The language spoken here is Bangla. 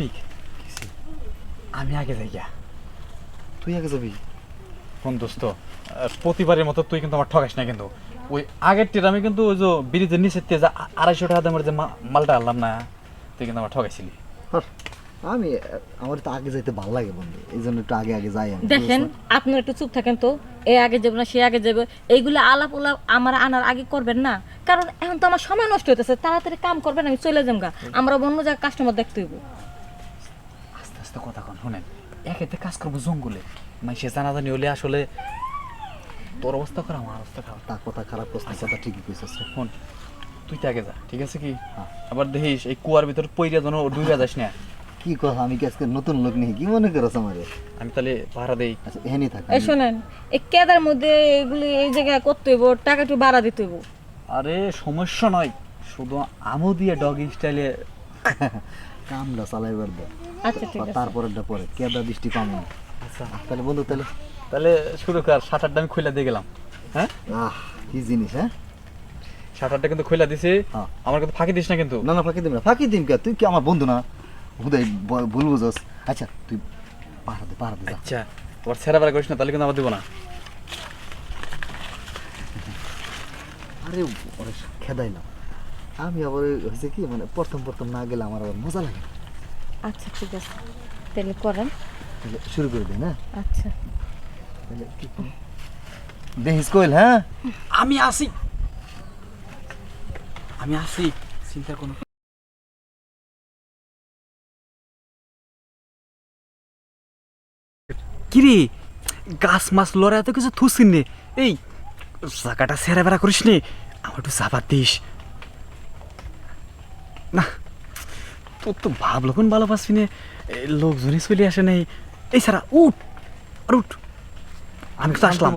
রফিক আমি আগে যাই গিয়া তুই আগে যাবি? কোন দোস্ত প্রতিবারের মতো তুই কিন্তু আমার ঠকাস না কিন্তু। ওই আগের টির আমি কিন্তু ওই যে ব্রিজের নিচের যে আড়াইশো টাকা দামের যে মালটা আনলাম না তুই কিন্তু আমার ঠকাইছিলি। আমি আমার তো আগে যাইতে ভালো লাগে বন্ধু এই জন্য একটু আগে আগে যাই আমি দেখেন আপনার একটু চুপ থাকেন তো এ আগে যাবে না সে আগে যাবে এইগুলো আলাপ উলাপ আমার আনার আগে করবেন না কারণ এখন তো আমার সময় নষ্ট হইতেছে তাড়াতাড়ি কাম করবেন আমি চলে যাম আমরা অন্য জায়গায় কাস্টমার দেখতে হইব। আস্তে কথা কন শোনেন। একেতে কাজ করব জঙ্গলে। মানে সে জানাজানি হলে আসলে তোর অবস্থা খারাপ আমার অবস্থা খারাপ। তা কথা খারাপ করছিস কথা ঠিকই কইছিস। রে। ফোন তুই তো আগে যা ঠিক আছে কি? হ্যাঁ। আবার দেখিস এই কুয়ার ভিতর পইরা যেন ডুবে যাস না। কি কথা আমি কি আজকে নতুন লোক নেই? কি মনে করছ আমারে? আমি তাহলে পাহারা দেই। আচ্ছা এখানেই থাক এই শোনেন এই কেদার মধ্যে এগুলি এই জায়গায় করতে হইব টাকা একটু ভাড়া দিতে হইব। আরে সমস্যা নয়। শুধু আমু দিয়ে ডগ স্টাইলে কামটা চালাইবার দে। আচ্ছা তারপরেরটা পরে কেদা দৃষ্টি কম আচ্ছা। তাহলে বন্ধু তাহলে? তাহলে শুরু কর শাটারটা আমি খুলে দিয়ে গেলাম। হ্যাঁ? আহ কি জিনিস হ্যাঁ? শাটারটা কিন্তু খুলে দিছি। হ্যাঁ। আমার কিন্তু ফাঁকি দিস না কিন্তু। না না ফাঁকি দিম না। ফাঁকি দিম কে? তুই কি আমার বন্ধু না? হুদাই ভুল বুঝস। আচ্ছা তুই পাহাড় দে পাহাড় দে। আচ্ছা আবার ছেড়া বেড়া করিস না তাহলে কিন্তু আমার দিব না। আরে ওরে খেদাই না। আমি আবার হয়েছে কি মানে প্রথম প্রথম না গেলে আমার আবার মজা লাগে আচ্ছা ঠিক আছে। তাহলে করেন। তাহলে শুরু করে দিই না আচ্ছা। তাহলে কি করি? দেখিস কইল হ্যাঁ? আমি আসি। আমি আসি চিন্তা কোনো কিরে গাছ মাছ লড়ে এত কিছু থুসিন নে। এই জায়গাটা সেরা বেড়া করিস নে। আমার একটু চাপাত দিস। না, তোর তো ভাব কোন ভালোবাসবি নে এই লোকজনই চলে আসে নাই। এই সারা, উঠ, আর উঠ। আমি তো আসলাম।